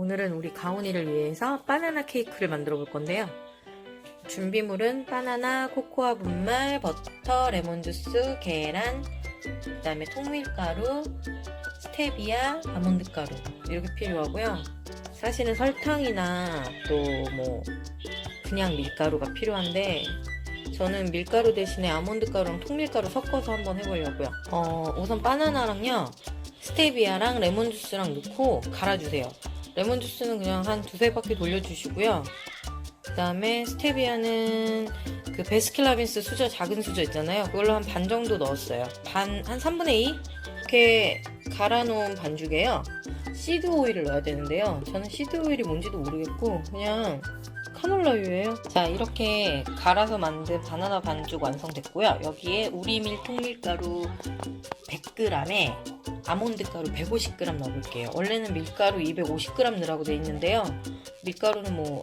오늘은 우리 가온이를 위해서 바나나 케이크를 만들어 볼 건데요. 준비물은 바나나, 코코아 분말, 버터, 레몬주스, 계란, 그 다음에 통밀가루, 스테비아, 아몬드 가루 이렇게 필요하고요. 사실은 설탕이나 또 뭐 그냥 밀가루가 필요한데 저는 밀가루 대신에 아몬드 가루랑 통밀가루 섞어서 한번 해보려고요. 어, 우선 바나나랑요, 스테비아랑 레몬 주스랑 넣고 갈아주세요. 레몬 주스는 그냥 한 두세 바퀴 돌려주시고요. 그 다음에 스테비아는 그 베스킨라빈스 수저 작은 수저 있잖아요. 그걸로 한 반 정도 넣었어요. 반, 한 3분의 2? 이렇게 갈아놓은 반죽에요. 시드 오일을 넣어야 되는데요. 저는 시드 오일이 뭔지도 모르겠고, 그냥 카놀라유예요. 자, 이렇게 갈아서 만든 바나나 반죽 완성됐고요. 여기에 우리밀 통밀가루 100g에 아몬드 가루 150g 넣어볼게요. 원래는 밀가루 250g 넣으라고 돼 있는데요. 밀가루는 뭐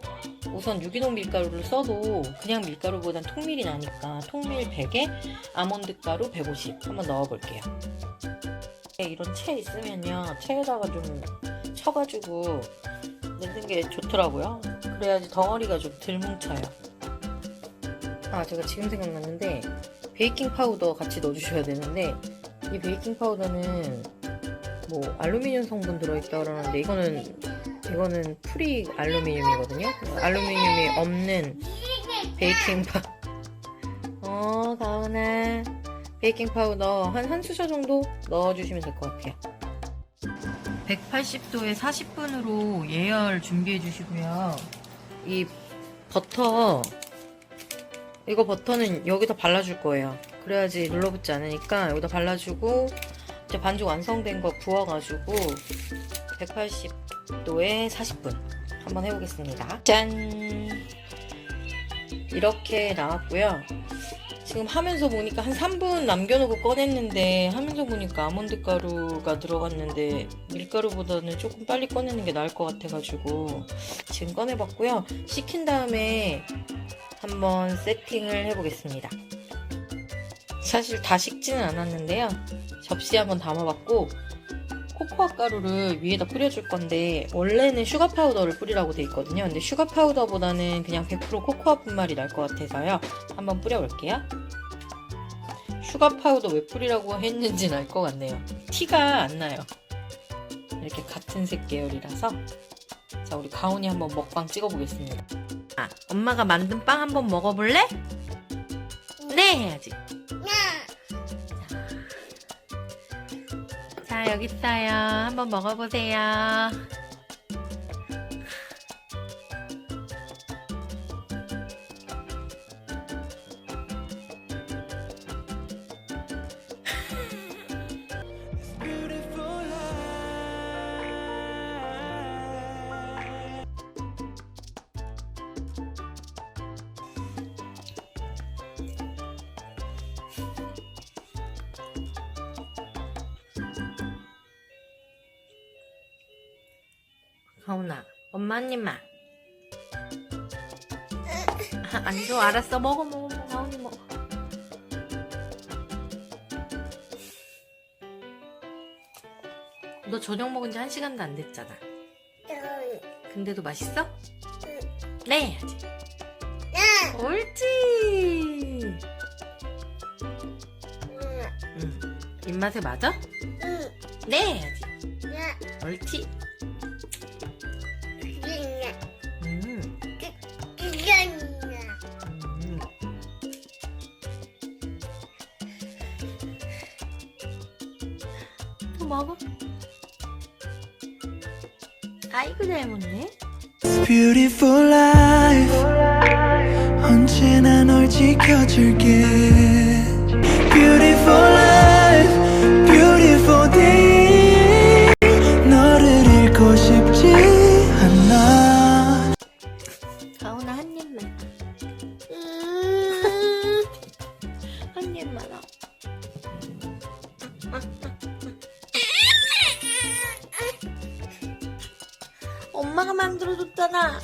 우선 유기농 밀가루를 써도 그냥 밀가루보단 통밀이 나니까 통밀 100에 아몬드 가루 150 한번 넣어볼게요. 이런 채 있으면요. 채에다가 좀 쳐가지고 넣는 게 좋더라고요. 그래야지 덩어리가 좀 덜 뭉쳐요. 아, 제가 지금 생각났는데, 베이킹 파우더 같이 넣어주셔야 되는데, 이 베이킹 파우더는 뭐 알루미늄 성분 들어있다 그러는데, 이거는, 이거는 프리 알루미늄이거든요? 알루미늄이 없는 베이킹 파, 어, 가은아. 베이킹 파우더 한 한 수저 정도 넣어주시면 될 것 같아요. 180도에 40분으로 예열 준비해 주시고요. 이 버터 이거 버터는 여기다 발라줄 거예요. 그래야지 눌러붙지 않으니까 여기다 발라주고 이제 반죽 완성된 거 부어가지고 180도에 40분 한번 해보겠습니다. 짠! 이렇게 나왔고요. 지금 하면서 보니까 한 3분 남겨놓고 꺼냈는데 하면서 보니까 아몬드 가루가 들어갔는데 밀가루보다는 조금 빨리 꺼내는 게 나을 것 같아가지고 지금 꺼내봤고요. 식힌 다음에 한번 세팅을 해보겠습니다. 사실 다 식지는 않았는데요. 접시에 한번 담아봤고 코코아 가루를 위에다 뿌려줄 건데 원래는 슈가 파우더를 뿌리라고 돼 있거든요. 근데 슈가 파우더보다는 그냥 100% 코코아 분말이 날 것 같아서요. 한번 뿌려볼게요. 슈가 파우더 왜 뿌리라고 했는지는 알 것 같네요. 티가 안 나요. 이렇게 같은 색 계열이라서 자 우리 가온이 한번 먹방 찍어보겠습니다. 아, 엄마가 만든 빵 한번 먹어볼래? 네 해야지. 자 여기 있어요. 한번 먹어보세요. 가온아, 엄마 한 입만. 아, 안 줘, 알았어. 먹어, 먹어, 먹어. 가온이 먹어. 너 저녁 먹은 지 한 시간도 안 됐잖아. 근데도 맛있어? 네, 해야지. 옳지. 응. 입맛에 맞아? 네, 해야지. 옳지. 먹어. 아이고 잘 먹네. Beautiful life 언제나 널 지켜줄게 Beautiful life Beautiful day 너를 잃고 싶지 않아 가온아 한 입만. 한 입만. 아. 엄마가 만들어줬잖아.